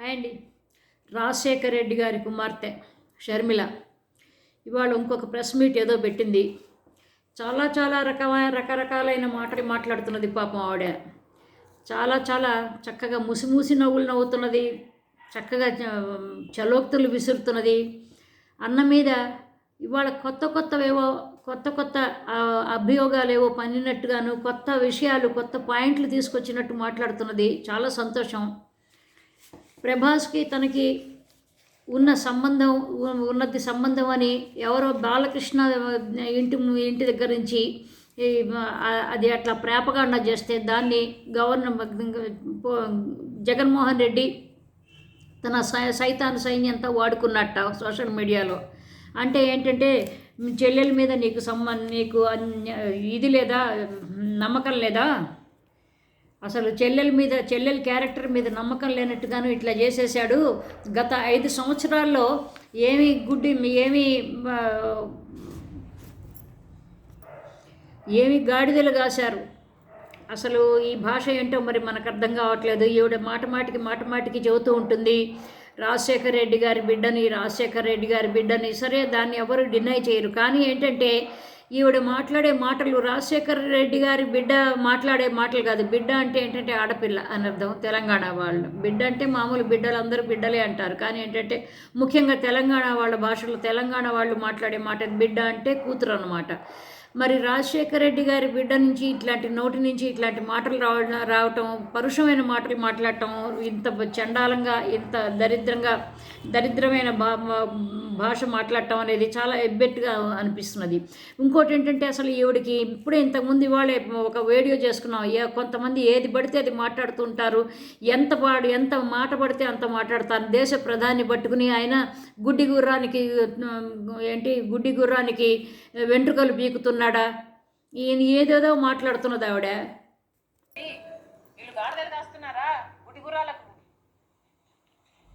Hi అండి. రాజశేఖర్ రెడ్డి గారి కుమార్తె షర్మిల. ఇవాళ ఇంకొక ప్రెస్ మీట్ ఏదో పెట్టింది. చాలా చాలా రకమైన రకరకాలైన మాటలు మాట్లాడుతున్నది పాపం ఆవిడ. చాలా చాలా చక్కగా ముసిమూసి నవ్వులు నవ్వుతున్నది. చక్కగా చలోక్తులు విసురుతున్నది. అన్న మీద ఇవాళ కొత్త కొత్తవేవో కొత్త కొత్త అభియోగాలు అభియోగాలేవో పన్నినట్టుగాను కొత్త విషయాలు కొత్త పాయింట్లు తీసుకొచ్చినట్టు మాట్లాడుతున్నది. చాలా సంతోషం. ప్రభాస్కి తనకి ఉన్న సంబంధం ఉన్నది సంబంధం అని ఎవరో బాలకృష్ణ ఇంటి ఇంటి దగ్గర నుంచి అది అట్లా ప్రేపగాండ చేస్తే దాన్ని గవర్నర్ జగన్మోహన్ రెడ్డి తన సై- సైతాన్ సైన్యంతో వాడుకున్నట్ట సోషల్ మీడియాలో. అంటే ఏంటంటే చెల్లెల మీద నీకు సంబంధం నీకు ఇది లేదా నమ్మకం లేదా? అసలు చెల్లెల మీద చెల్లెల క్యారెక్టర్ మీద నమ్మకం లేనట్టుగాను ఇట్లా చేసేసాడు గత ఐదు సంవత్సరాల్లో ఏమి గుడ్డి ఏమి ఏమి గాడిదలు కాశారు అసలు ఈ భాష ఏంటో మరి మనకు అర్థం కావట్లేదు. ఈవిడ మాట మాటికి మాట మాటికి చెబుతూ ఉంటుంది. రాజశేఖర రెడ్డి గారి బిడ్డని రాజశేఖర రెడ్డి గారి బిడ్డని సరే దాన్ని ఎవరు డినై చేయరు. కానీ ఏంటంటే ఈవిడ మాట్లాడే మాటలు రాజశేఖర్ రెడ్డి గారి బిడ్డ మాట్లాడే మాటలు కాదు. బిడ్డ అంటే ఏంటంటే ఆడపిల్ల అని అర్థం. తెలంగాణ వాళ్ళు. బిడ్డ అంటే మామూలు బిడ్డలు అందరూ బిడ్డలే అంటారు. కానీ ఏంటంటే ముఖ్యంగా తెలంగాణ వాళ్ళ భాషలో తెలంగాణ వాళ్ళు మాట్లాడే మాట బిడ్డ అంటే కూతురు అనమాట మరి రాజశేఖర రెడ్డి గారి బిడ్డ నుంచి ఇట్లాంటి నోటి నుంచి ఇట్లాంటి మాటలు రావడం రావటం పరుషమైన మాటలు మాట్లాడటం ఇంత చండాలంగా ఇంత దరిద్రంగా దరిద్రమైన భా భాష మాట్లాడటం అనేది చాలా ఎబ్బెట్టుగా అనిపిస్తున్నది. ఇంకోటి ఏంటంటే అసలు ఈవిడికి ఇప్పుడే ఇంతకుముందు ఇవాళే ఒక వీడియో చేసుకున్నాం. ఏ కొంతమంది ఏది పడితే అది మాట్లాడుతుంటారు ఎంత పాడు ఎంత మాట పడితే అంత మాట్లాడతారు. దేశ ప్రధాని పట్టుకుని ఆయన గుడ్డి గుర్రానికి ఏంటి గుడ్డి గుర్రానికి వెంట్రుకలు ఉన్నాడా? ఈయన ఏదేదో మాట్లాడుతున్నది ఆవిడ. గుడి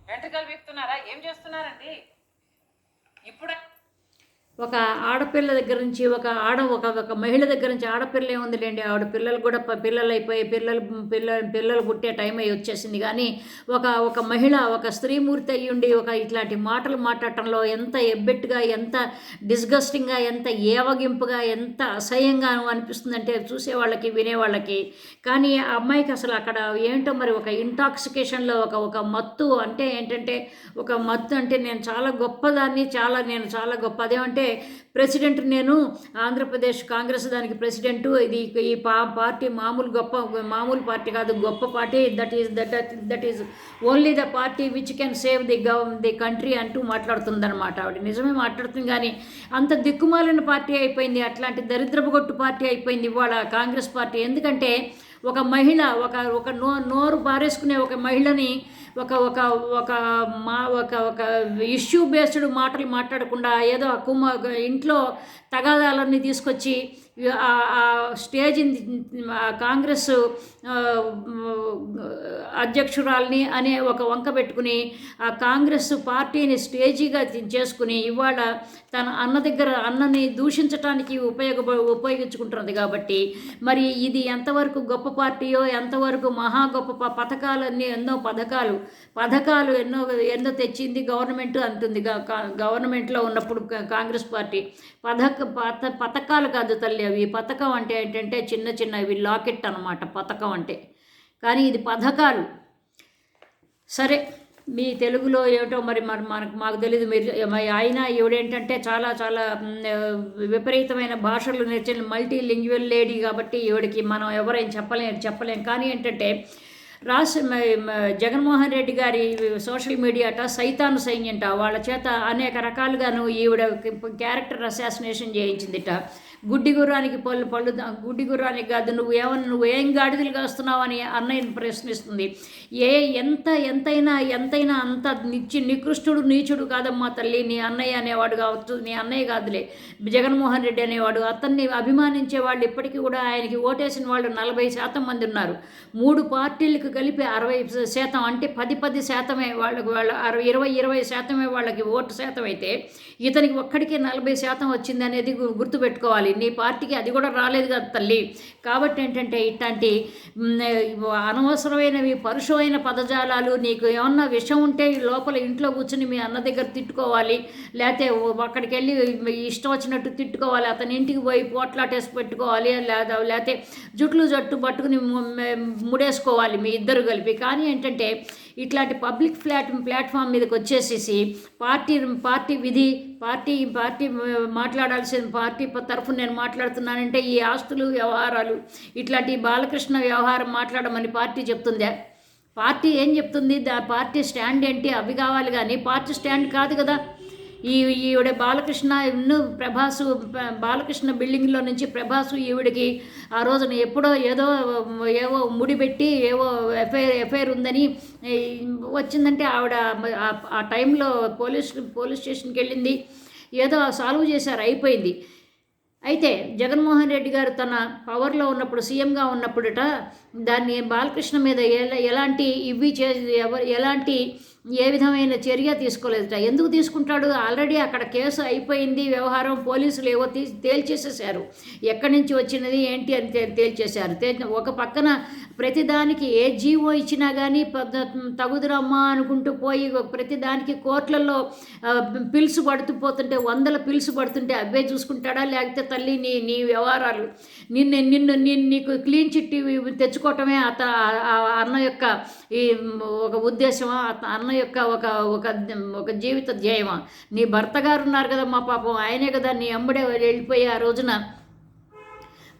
వెంట్రుకలు వీపుతున్నారా ఏం చేస్తున్నారండి? ఇప్పుడు ఒక ఆడపిల్ల దగ్గర నుంచి ఒక ఆడ ఒక ఒక మహిళ దగ్గర నుంచి ఆడపిల్ల ఏముందిలేండి? ఆవిడ పిల్లలు కూడా పిల్లలు అయిపోయి పిల్లలు పిల్ల పిల్లలు పుట్టే టైం అయి వచ్చేసింది. కానీ ఒక ఒక మహిళ ఒక స్త్రీమూర్తి అయ్యుండి ఒక ఇట్లాంటి మాటలు మాట్లాడటంలో ఎంత ఎబ్బెట్టుగా ఎంత డిస్గస్టింగ్గా ఎంత ఏవగింపుగా ఎంత అసహ్యంగా అనిపిస్తుందంటే చూసేవాళ్ళకి వినేవాళ్ళకి. కానీ ఆ అమ్మాయికి అసలు అక్కడ ఏంటో మరి ఒక ఇంటాక్సికేషన్లో ఒక ఒక మత్తు అంటే ఏంటంటే ఒక మత్తు అంటే నేను చాలా గొప్పదాన్ని చాలా నేను చాలా గొప్ప అదేమంటే ప్రెసిడెంట్ నేను ఆంధ్రప్రదేశ్ కాంగ్రెస్ దానికి ప్రెసిడెంట్. ఇది ఈ పా పార్టీ మామూలు గొప్ప మామూలు పార్టీ కాదు గొప్ప party. That is that that is only the party which can save the gov the country అంటూ మాట్లాడుతుందన్నమాట ఆవిడ. నిజమే మాట్లాడుతుంది కానీ అంత దిక్కుమాలిన పార్టీ అయిపోయింది. అట్లాంటి దరిద్రపు పార్టీ అయిపోయింది ఇవాళ కాంగ్రెస్ పార్టీ. ఎందుకంటే ఒక మహిళ ఒక ఒక నో నోరు పారేసుకునే ఒక మహిళని ఒక ఒక ఒక మా ఒక ఒక ఇష్యూ బేస్డ్ మాటలు మాట్లాడకుండా ఏదో కుమ ఇంట్లో తగాదాలన్నీ తీసుకొచ్చి ఆ ఆ స్టేజ్ కాంగ్రెస్ అధ్యక్షురాల్ని అనే ఒక వంక పెట్టుకుని ఆ కాంగ్రెస్ పార్టీని స్టేజీగా చేసుకుని ఇవాళ తన అన్న దగ్గర అన్నని దూషించటానికి ఉపయోగ ఉపయోగించుకుంటున్నది కాబట్టి మరి ఇది ఎంతవరకు గొప్ప పార్టీయో ఎంతవరకు మహా గొప్ప పథకాలన్నీ ఎన్నో పథకాలు పథకాలు ఎన్నో ఎన్నో తెచ్చింది గవర్నమెంట్ అంటుంది. గవర్నమెంట్లో ఉన్నప్పుడు కాంగ్రెస్ పార్టీ పథక పథ పథకాలు కాదు తల్లి అవి. పథకం అంటే ఏంటంటే చిన్న చిన్న ఇవి లాకెట్ అనమాట పథకం అంటే. కానీ ఇది పథకాలు. సరే మీ తెలుగులో ఏమిటో మరి మరి మనకు మాకు తెలియదు మీరు ఆయన ఈవిడేంటంటే చాలా చాలా విపరీతమైన భాషలు నేర్చిన మల్టీ లింగ్యువల్ లేడీ కాబట్టి ఈవిడికి మనం ఎవరైనా చెప్పలేం చెప్పలేం. కానీ ఏంటంటే రాసి జగన్మోహన్ రెడ్డి గారి సోషల్ మీడియాట సైతాను సైన్యంట వాళ్ళ చేత అనేక రకాలుగాను ఈవిడ క్యారెక్టర్ అసాసినేషన్ చేయించిందిట. గుడ్డి గుర్రానికి పళ్ళు పళ్ళు గుడ్డి గుర్రానికి కాదు నువ్వు ఏమన్నా నువ్వు ఏం గాడిదలు కాస్తున్నావు అని అన్నయ్యని ప్రశ్నిస్తుంది. ఏ ఎంత ఎంతైనా ఎంతైనా అంత నిచ్చి నికృష్టుడు నీచుడు కాదమ్మా తల్లి నీ అన్నయ్య అనేవాడు కావచ్చు నీ అన్నయ్య కాదులే. జగన్మోహన్ రెడ్డి అనేవాడు అతన్ని అభిమానించే వాళ్ళు ఇప్పటికీ కూడా ఆయనకి ఓటేసిన వాళ్ళు నలభై శాతం మంది ఉన్నారు. మూడు పార్టీలకు కలిపి అరవై శాతం అంటే పది పది శాతమే వాళ్ళకి వాళ్ళ అరవై ఇరవై ఇరవై శాతమే వాళ్ళకి ఓటు శాతం అయితే ఇతనికి ఒక్కడికే నలభై శాతం వచ్చింది అనేది గుర్తుపెట్టుకోవాలి. రావాలి. నీ పార్టీకి అది కూడా రాలేదు కదా తల్లి. కాబట్టి ఏంటంటే ఇట్లాంటి అనవసరమైనవి పరుషమైన పదజాలాలు నీకు ఏమన్నా విషయం ఉంటే లోపల ఇంట్లో కూర్చుని మీ అన్న దగ్గర తిట్టుకోవాలి. లేకపోతే అక్కడికి వెళ్ళి ఇష్టం వచ్చినట్టు తిట్టుకోవాలి. అతని ఇంటికి పోయి పోట్లాటేసి పెట్టుకోవాలి. లేదా లేకపోతే జుట్లు జట్టు పట్టుకుని ముడేసుకోవాలి మీ ఇద్దరు కలిపి. కానీ ఏంటంటే ఇట్లాంటి పబ్లిక్ ప్లాట్ ప్లాట్ఫామ్ మీదకి వచ్చేసేసి పార్టీ పార్టీ విధి పార్టీ పార్టీ మాట్లాడాల్సిన పార్టీ తరఫున నేను మాట్లాడుతున్నానంటే ఈ ఆస్తులు వ్యవహారాలు ఇట్లాంటి బాలకృష్ణ వ్యవహారం మాట్లాడమని పార్టీ చెప్తుందా. పార్టీ ఏం చెప్తుంది? దా పార్టీ స్టాండ్ ఏంటి? అవి కావాలి కానీ పార్టీ స్టాండ్ కాదు కదా. ఈ ఈవిడ బాలకృష్ణ ఇన్ను ప్రభాసు బాలకృష్ణ బిల్డింగ్లో నుంచి ప్రభాసు ఈవిడికి ఆ రోజున ఎప్పుడో ఏదో ఏవో ముడిపెట్టి ఏవో ఎఫ్ఐఆర్ ఎఫ్ఐఆర్ ఉందని వచ్చిందంటే ఆవిడ ఆ- టైంలో పోలీస్ పోలీస్ స్టేషన్కి వెళ్ళింది. ఏదో సాల్వ్ చేశారు అయిపోయింది. అయితే జగన్మోహన్ రెడ్డి గారు తన పవర్లో ఉన్నప్పుడు సీఎంగా ఉన్నప్పుడట దాన్ని బాలకృష్ణ మీద ఎలా ఎలాంటి ఇవి చే ఎవరు ఎలాంటి ఏ విధమైన చర్య తీసుకోలేదట. ఎందుకు తీసుకుంటాడు? ఆల్రెడీ అక్కడ కేసు అయిపోయింది వ్యవహారం పోలీసులు ఏవో తీ తేల్చేసేసారు ఎక్కడి నుంచి వచ్చినది ఏంటి అని తే- తేల్చేశారు. ఒక పక్కన ప్రతిదానికి ఏ జీవో ఇచ్చినా కానీ తగుదురమ్మా అనుకుంటూ పోయి ప్రతిదానికి కోర్టులలో పిలుసు పడుతూ పోతుంటే వందల పిలుసు పడుతుంటే అవే చూసుకుంటాడా? లేకపోతే తల్లి నీ నీ వ్యవహారాలు నిన్ను నిన్ను నిన్ను నీకు క్లీన్ చిట్టి తెచ్చుకోవటమే అత ఆ- అన్న యొక్క ఈ ఒక ఉద్దేశమా? అన్న యొక్క ఒక ఒక ఒక జీవిత ధ్యేయమా? నీ భర్త గారు ఉన్నారు కదా మా పాపం. ఆయనే కదా నీ అమ్ముడే వెళ్ళిపోయి ఆ రోజున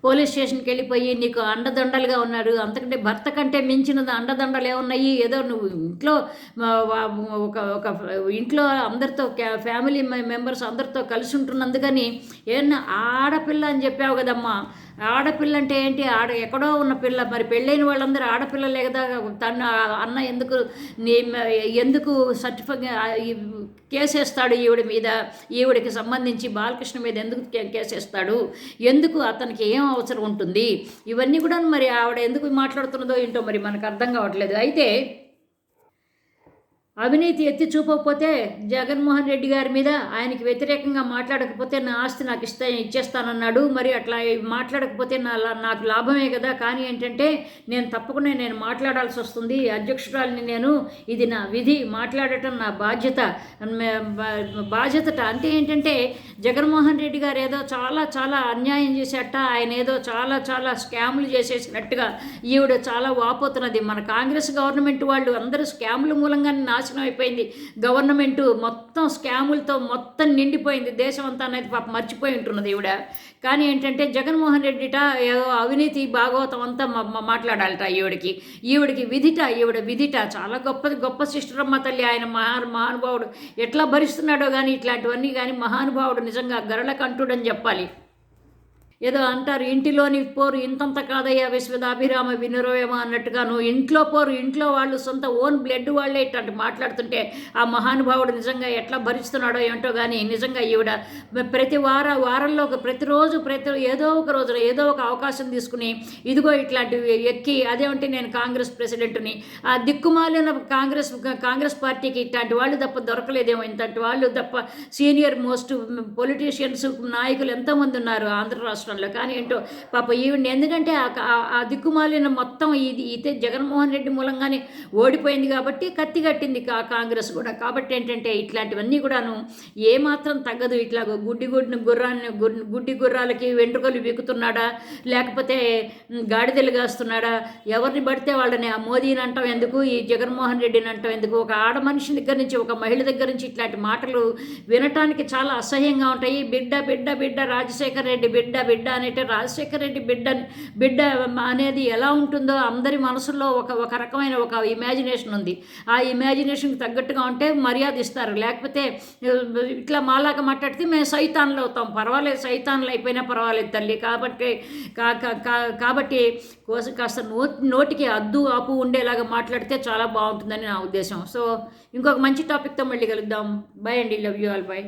పోలీస్ స్టేషన్కి వెళ్ళిపోయి నీకు అండదండలుగా ఉన్నాడు. అంతకంటే భర్త కంటే మించిన అండదండలు ఏమున్నాయి ఏదో నువ్వు ఇంట్లో ఒక ఒక ఇంట్లో అందరితో ఫ్యామిలీ మెంబర్స్ అందరితో కలిసి ఉంటున్నందుకని ఏమన్నా ఆడపిల్ల అని చెప్పావు కదమ్మా. ఆడపిల్ల అంటే ఏంటి? ఆడ ఎక్కడో ఉన్న పిల్ల. మరి పెళ్ళైన వాళ్ళందరూ ఆడపిల్లలే కదా. తన అన్న ఎందుకు నీ ఎందుకు సర్టిఫికేట్ కేసేస్తాడు ఈవిడ మీద? ఈవిడికి సంబంధించి బాలకృష్ణ మీద ఎందుకు కేసేస్తాడు? ఎందుకు అతనికి ఏం అవసరం ఉంటుంది. ఇవన్నీ కూడా మరి ఆవిడ ఎందుకు మాట్లాడుతున్నదో ఏంటో మరి మనకు అర్థం కావట్లేదు. అయితే అవినీతి ఎత్తి చూపకపోతే జగన్మోహన్ రెడ్డి గారి మీద ఆయనకి వ్యతిరేకంగా మాట్లాడకపోతే నా ఆస్తి నాకు ఇస్తా ఇచ్చేస్తానన్నాడు. మరి అట్లా మాట్లాడకపోతే నా లా- నాకు లాభమే కదా? కానీ ఏంటంటే నేను తప్పకుండా నేను మాట్లాడాల్సి వస్తుంది. అధ్యక్షురాలిని నేను ఇది నా విధి. మాట్లాడటం నా బాధ్యత. బాధ్యత బాధ్యతట. అంటే ఏంటంటే జగన్మోహన్ రెడ్డి గారు ఏదో చాలా చాలా అన్యాయం చేసేట. ఆయన ఏదో చాలా చాలా స్కాములు చేసేసినట్టుగా ఈవిడ చాలా వాపోతున్నది. మన కాంగ్రెస్ గవర్నమెంట్ వాళ్ళు అందరూ స్కాముల మూలంగానే నాశనం అయిపోయింది. గవర్నమెంట్ మొత్తం స్కాములతో మొత్తం నిండిపోయింది. దేశం అంతా అనేది పాప మర్చిపోయి ఉంటున్నది ఈవిడ కానీ ఏంటంటే జగన్మోహన్ రెడ్డిట ఏదో అవినీతి భాగవతం అంతా మాట్లాడాలట ఈవిడికి. ఈవిడికి విధిట ఈవిడ విధిట చాలా గొప్ప గొప్ప సిస్టరమ్మ తల్లి ఆయన మహా మహానుభావుడు. ఎట్లా భరిస్తున్నాడో కానీ ఇట్లాంటివన్నీ కానీ మహానుభావుడు నిజంగా గరళకంఠుడని చెప్పాలి. ఏదో అంటారు ఇంటిలోని పోరు ఇంతంత కాదయ్యా విశ్వదాభిరామ వినురవేమ అన్నట్టుగాను ఇంట్లో పోరు ఇంట్లో వాళ్ళు సొంత ఓన్ బ్లడ్ వాళ్ళే ఇట్లాంటి మాట్లాడుతుంటే ఆ మహానుభావుడు నిజంగా ఎట్లా భరిస్తున్నాడో ఏంటో కానీ నిజంగా ఈవిడ ప్రతి వార వారంలో ఒక ప్రతిరోజు ప్రతి ఏదో ఒక రోజున ఏదో ఒక అవకాశం తీసుకుని ఇదిగో ఇట్లాంటివి ఎక్కి అదేమంటే నేను కాంగ్రెస్ ప్రెసిడెంట్ని. ఆ దిక్కుమాలిన కాంగ్రెస్ కాంగ్రెస్ పార్టీకి ఇట్లాంటి వాళ్ళు తప్ప దొరకలేదేమో. ఇంతటి వాళ్ళు తప్ప సీనియర్ మోస్ట్ పొలిటీషియన్స్ నాయకులు ఎంతోమంది ఉన్నారు ఆంధ్ర రాష్ట్రంలో కానీ ఏంటో? పాప ఈవిడ ఎందుకంటే ఆ- ఆ- దిక్కుమాలిన మొత్తం ఇది అయితే జగన్మోహన్ రెడ్డి మూలంగానే ఓడిపోయింది కాబట్టి కత్తి కట్టింది కా కాంగ్రెస్ కూడా. కాబట్టి ఏంటంటే ఇట్లాంటివన్నీ కూడాను ఏమాత్రం తగ్గదు. ఇట్లా గుడ్డి గుడ్డిని గుర్రాన్ని గుర్- గుడ్డి గుర్రాలకి వెంట్రుకలు వీకుతున్నాడా లేకపోతే గాడిదలు కాస్తున్నాడా? ఎవరిని పడితే వాళ్ళని? ఆ మోదీని అంటాం ఎందుకు? ఈ జగన్మోహన్ రెడ్డిని అంటాం ఎందుకు? ఒక ఆడ మనిషి దగ్గర నుంచి ఒక మహిళ దగ్గర నుంచి ఇట్లాంటి మాటలు వినటానికి చాలా అసహ్యంగా ఉంటాయి. బిడ్డ బిడ్డ బిడ్డ రాజశేఖర రెడ్డి బిడ్డ బిడ్డ బిడ్డ అనేటే రాజశేఖర రెడ్డి బిడ్డ బిడ్డ అనేది ఎలా ఉంటుందో అందరి మనసులో ఒక ఒక రకమైన ఒక ఇమాజినేషన్ ఉంది. ఆ ఇమాజినేషన్కి తగ్గట్టుగా ఉంటే మర్యాద ఇస్తారు. లేకపోతే ఇట్లా మాలాగా మాట్లాడితే మేము సైతాన్లు అవుతాం. పర్వాలేదు సైతాన్లు అయిపోయినా పర్వాలేదు తల్లి. కాబట్టి కాబట్టి కోసం కాస్త నో నోటికి అద్దు ఆపు ఉండేలాగా మాట్లాడితే చాలా బాగుంటుందని నా ఉద్దేశం. సో ఇంకొక మంచి టాపిక్తో మళ్ళీ కలుద్దాం. బై అండి. Love you all by